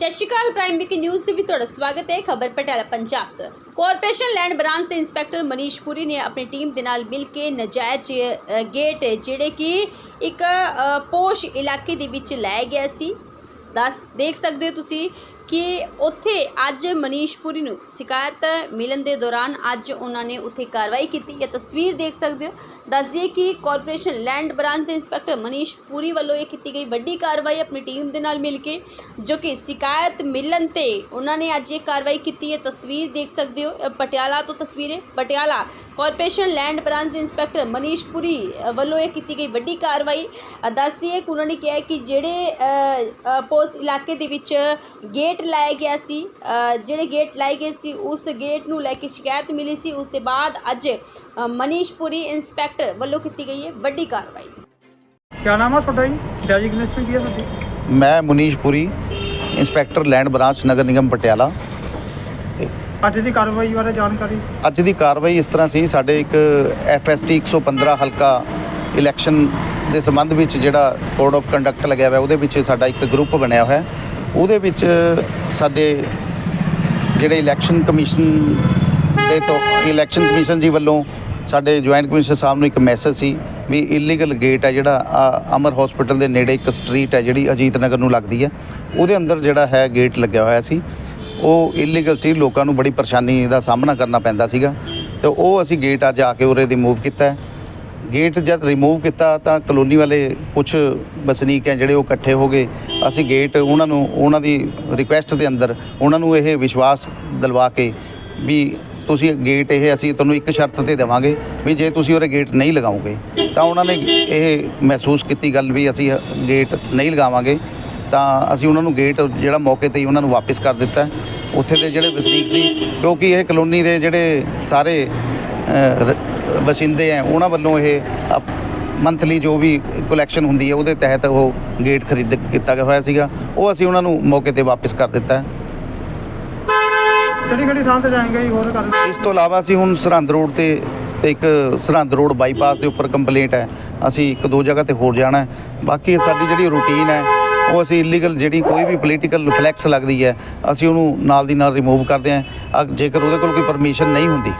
ਸਤਿ ਸ਼੍ਰੀ ਅਕਾਲ ਪ੍ਰਾਈਮ ਵੀਕੀ ਨਿਊਜ਼ ਦੇ ਵੀ ਤੁਹਾਡਾ ਸਵਾਗਤ ਹੈ, ਖਬਰ ਪਟਿਆਲਾ, ਪੰਜਾਬ ਤੋਂ। ਕਾਰਪੋਰੇਸ਼ਨ ਲੈਂਡ ਬ੍ਰਾਂਚ ਦੇ ਇੰਸਪੈਕਟਰ ਮਨੀਸ਼ ਪੁਰੀ ਨੇ ਆਪਣੀ ਟੀਮ ਦੇ ਨਾਲ ਮਿਲ ਕੇ ਨਜਾਇਜ਼ ਗੇਟ ਜਿਹੜੇ ਕਿ ਇੱਕ ਪੋਸ਼ ਇਲਾਕੇ ਦੇ ਵਿੱਚ ਲਾਇਆ ਗਿਆ ਸੀ। ਦੱਸ, ਦੇਖ ਸਕਦੇ ਹੋ ਤੁਸੀਂ ਕਿ ਉੱਥੇ ਅੱਜ ਮਨੀਸ਼ ਪੁਰੀ ਨੂੰ ਸ਼ਿਕਾਇਤ ਮਿਲਣ ਦੇ ਦੌਰਾਨ ਅੱਜ ਉਹਨਾਂ ਨੇ ਉੱਥੇ ਕਾਰਵਾਈ ਕੀਤੀ। ਇਹ ਤਸਵੀਰ ਦੇਖ ਸਕਦੇ ਹੋ। ਦੱਸ ਦਈਏ ਕਿ ਕਾਰਪੋਰੇਸ਼ਨ ਲੈਂਡ ਬ੍ਰਾਂਚ ਦੇ ਇੰਸਪੈਕਟਰ ਮਨੀਸ਼ ਪੁਰੀ ਵੱਲੋਂ ਇਹ ਕੀਤੀ ਗਈ ਵੱਡੀ ਕਾਰਵਾਈ ਆਪਣੀ ਟੀਮ ਦੇ ਨਾਲ ਮਿਲ ਕੇ ਜੋ ਕਿ ਸ਼ਿਕਾਇਤ ਮਿਲਣ ਤੇ ਉਹਨਾਂ ਨੇ ਅੱਜ ਇਹ ਕਾਰਵਾਈ ਕੀਤੀ। ਹੈ ਤਸਵੀਰ ਦੇਖ ਸਕਦੇ ਹੋ। ਪਟਿਆਲਾ ਤੋਂ ਤਸਵੀਰ ਹੈ। ਪਟਿਆਲਾ ਕਾਰਪੋਰੇਸ਼ਨ ਲੈਂਡ ਬ੍ਰਾਂਚ ਦੇ ਇੰਸਪੈਕਟਰ ਮਨੀਸ਼ ਪੁਰੀ ਵੱਲੋਂ ਇਹ ਕੀਤੀ ਗਈ ਵੱਡੀ ਕਾਰਵਾਈ। ਦੱਸਦੀ ਹੈ ਕਿ ਉਹਨਾਂ ਨੇ ਕਿਹਾ ਕਿ ਜਿਹੜੇ ਅ, ਪੋਸਟ ਇਲਾਕੇ ਦੇ ਵਿੱਚ ਗੇਟ ਲਾਇਆ ਗਿਆ ਸੀ ਜਿਹੜੇ ਗੇਟ ਲਾਏ ਗਏ ਸੀ ਉਸ ਗੇਟ ਨੂੰ ਲੈ ਕੇ ਸ਼ਿਕਾਇਤ ਮਿਲੀ ਸੀ। ਉਸ ਤੋਂ ਬਾਅਦ ਅੱਜ ਅ, ਮਨੀਸ਼ ਪੁਰੀ ਇੰਸਪੈਕਟਰ ਵੱਲੋਂ ਕੀਤੀ ਗਈ ਹੈ ਵੱਡੀ ਕਾਰਵਾਈ। ਕਿਆ ਨਾਮ ਆ ਤੁਹਾਡਾ ਜੀ? ਡੈਜਿਗਨੇਸ਼ਨ ਕੀ ਹੈ ਤੁਹਾਡੀ। ਮੈਂ Munish Puri inspector land branch ਨਗਰ ਨਿਗਮ ਪਟਿਆਲਾ। ਅੱਜ ਦੀ ਕਾਰਵਾਈ ਬਾਰੇ ਜਾਣਕਾਰੀ? ਅੱਜ ਦੀ ਕਾਰਵਾਈ ਇਸ ਤਰ੍ਹਾਂ ਸੀ ਸਾਡੇ ਇੱਕ ਐਫਐਸਟੀ 115 ਹਲਕਾ ਇਲੈਕਸ਼ਨ ਦੇ ਸੰਬੰਧ ਵਿੱਚ ਜਿਹੜਾ ਕੋਡ ਆਫ ਕੰਡਕਟ ਲੱਗਿਆ ਹੋਇਆ ਉਹਦੇ ਵਿੱਚ ਸਾਡਾ ਇੱਕ ਗਰੁੱਪ ਬਣਿਆ ਹੋਇਆ। ਹੈ। ਉਹਦੇ ਵਿੱਚ ਸਾਡੇ ਜਿਹੜੇ ਇਲੈਕਸ਼ਨ ਕਮਿਸ਼ਨ ਦੇ ਤੋਂ ਇਲੈਕਸ਼ਨ ਕਮਿਸ਼ਨ ਜੀ ਵੱਲੋਂ ਸਾਡੇ ਜੁਆਇੰਟ ਕਮਿਸ਼ਨਰ ਸਾਹਿਬ ਨੂੰ ਇੱਕ ਮੈਸੇਜ ਸੀ ਵੀ ਇਲੀਗਲ ਗੇਟ ਹੈ ਜਿਹੜਾ ਅਮਰ ਹਸਪੀਟਲ ਦੇ ਨੇੜੇ ਇੱਕ ਸਟਰੀਟ ਹੈ ਜਿਹੜੀ ਅਜੀਤ ਨਗਰ ਨੂੰ ਲੱਗਦੀ ਹੈ। ਉਹਦੇ ਅੰਦਰ ਜਿਹੜਾ ਹੈ ਗੇਟ ਲੱਗਿਆ ਹੋਇਆ ਸੀ। ਉਹ ਇਲੀਗਲ ਸੀ, ਲੋਕਾਂ ਨੂੰ ਬੜੀ ਪਰੇਸ਼ਾਨੀ ਦਾ ਸਾਹਮਣਾ ਕਰਨਾ ਪੈਂਦਾ ਸੀਗਾ। ਤੇ ਉਹ ਅਸੀਂ ਗੇਟ ਅੱਜ ਆ ਕੇ ਉਰੇ ਰਿਮੂਵ ਕੀਤਾ ਗੇਟ ਜਦ ਰਿਮੂਵ ਕੀਤਾ ਤਾਂ ਕਲੋਨੀ ਵਾਲੇ ਕੁਝ ਵਸਨੀਕ ਹੈ ਜਿਹੜੇ ਉਹ ਇਕੱਠੇ ਹੋ ਗਏ। ਅਸੀਂ ਗੇਟ ਉਹਨਾਂ ਨੂੰ, ਉਹਨਾਂ ਦੀ ਰਿਕੁਐਸਟ ਦੇ ਅੰਦਰ ਉਹਨਾਂ ਨੂੰ ਇਹ ਵਿਸ਼ਵਾਸ ਦਿਲਵਾ ਕੇ ਵੀ ਤੁਸੀਂ ਗੇਟ ਇਹ ਅਸੀਂ ਤੁਹਾਨੂੰ ਇੱਕ ਸ਼ਰਤ ਤੇ ਦੇਵਾਂਗੇ ਵੀ ਜੇ ਤੁਸੀਂ ਉਹਰੇ ਗੇਟ ਨਹੀਂ ਲਗਾਓਗੇ, ਤਾਂ ਉਹਨਾਂ ਨੇ ਇਹ ਮਹਿਸੂਸ ਕੀਤੀ ਗੱਲ ਵੀ ਅਸੀਂ ਗੇਟ ਨਹੀਂ ਲਗਾਵਾਂਗੇ। ਤਾਂ ਅਸੀਂ ਉਹਨਾਂ ਨੂੰ ਗੇਟ ਜਿਹੜਾ ਮੌਕੇ ਤੇ ਹੀ ਉਹਨਾਂ ਨੂੰ ਵਾਪਸ ਕਰ ਦਿੱਤਾ। ਉੱਥੇ ਦੇ ਜਿਹੜੇ ਵਸਨੀਕ ਸੀ, ਕਿਉਂਕਿ ਇਹ ਕਲੋਨੀ ਦੇ ਜਿਹੜੇ ਸਾਰੇ ਵਸਿੰਦੇ ਆ ਉਹਨਾਂ ਵੱਲੋਂ ਇਹ ਮੰਥਲੀ ਜੋ ਵੀ ਕਲੈਕਸ਼ਨ ਹੁੰਦੀ ਹੈ ਉਹਦੇ ਤਹਿਤ ਉਹ ਗੇਟ ਖਰੀਦ ਕੀਤਾ ਗਿਆ ਹੋਇਆ ਸੀਗਾ। ਉਹ ਅਸੀਂ ਉਹਨਾਂ ਨੂੰ ਮੌਕੇ ਤੇ ਵਾਪਸ ਕਰ ਦਿੱਤਾ ਹੈ। ਕਿਹੜੀ ਕਿਹੜੀ ਥਾਂ ਤੇ ਜਾਏਗਾ ਜੀ ਹੋਰ ਕਰ ਇਸ ਤੋਂ ਇਲਾਵਾ ਅਸੀਂ ਹੁਣ ਸਰਹੰਦ ਰੋਡ ਤੇ ਤੇ ਇੱਕ ਸਰਹੰਦ ਰੋਡ ਬਾਈਪਾਸ ਦੇ ਉੱਪਰ ਕੰਪਲੇਂਟ ਹੈ। ਅਸੀਂ ਇੱਕ ਦੋ ਜਗ੍ਹਾ ਤੇ ਹੋਰ ਜਾਣਾ ਹੈ। ਬਾਕੀ ਸਾਡੀ ਜਿਹੜੀ ਰੂਟੀਨ ਹੈ ਉਹ ਅਸੀਂ ਇਲੀਗਲ ਜਿਹੜੀ ਕੋਈ ਵੀ ਪੋਲੀਟੀਕਲ ਫਲੈਕਸ ਲੱਗਦੀ ਹੈ ਅਸੀਂ ਉਹਨੂੰ ਨਾਲ ਦੀ ਨਾਲ ਰਿਮੂਵ ਕਰਦੇ ਹਾਂ। ਜੇਕਰ ਉਹਦੇ ਕੋਲ ਕੋਈ ਪਰਮਿਸ਼ਨ ਨਹੀਂ ਹੁੰਦੀ।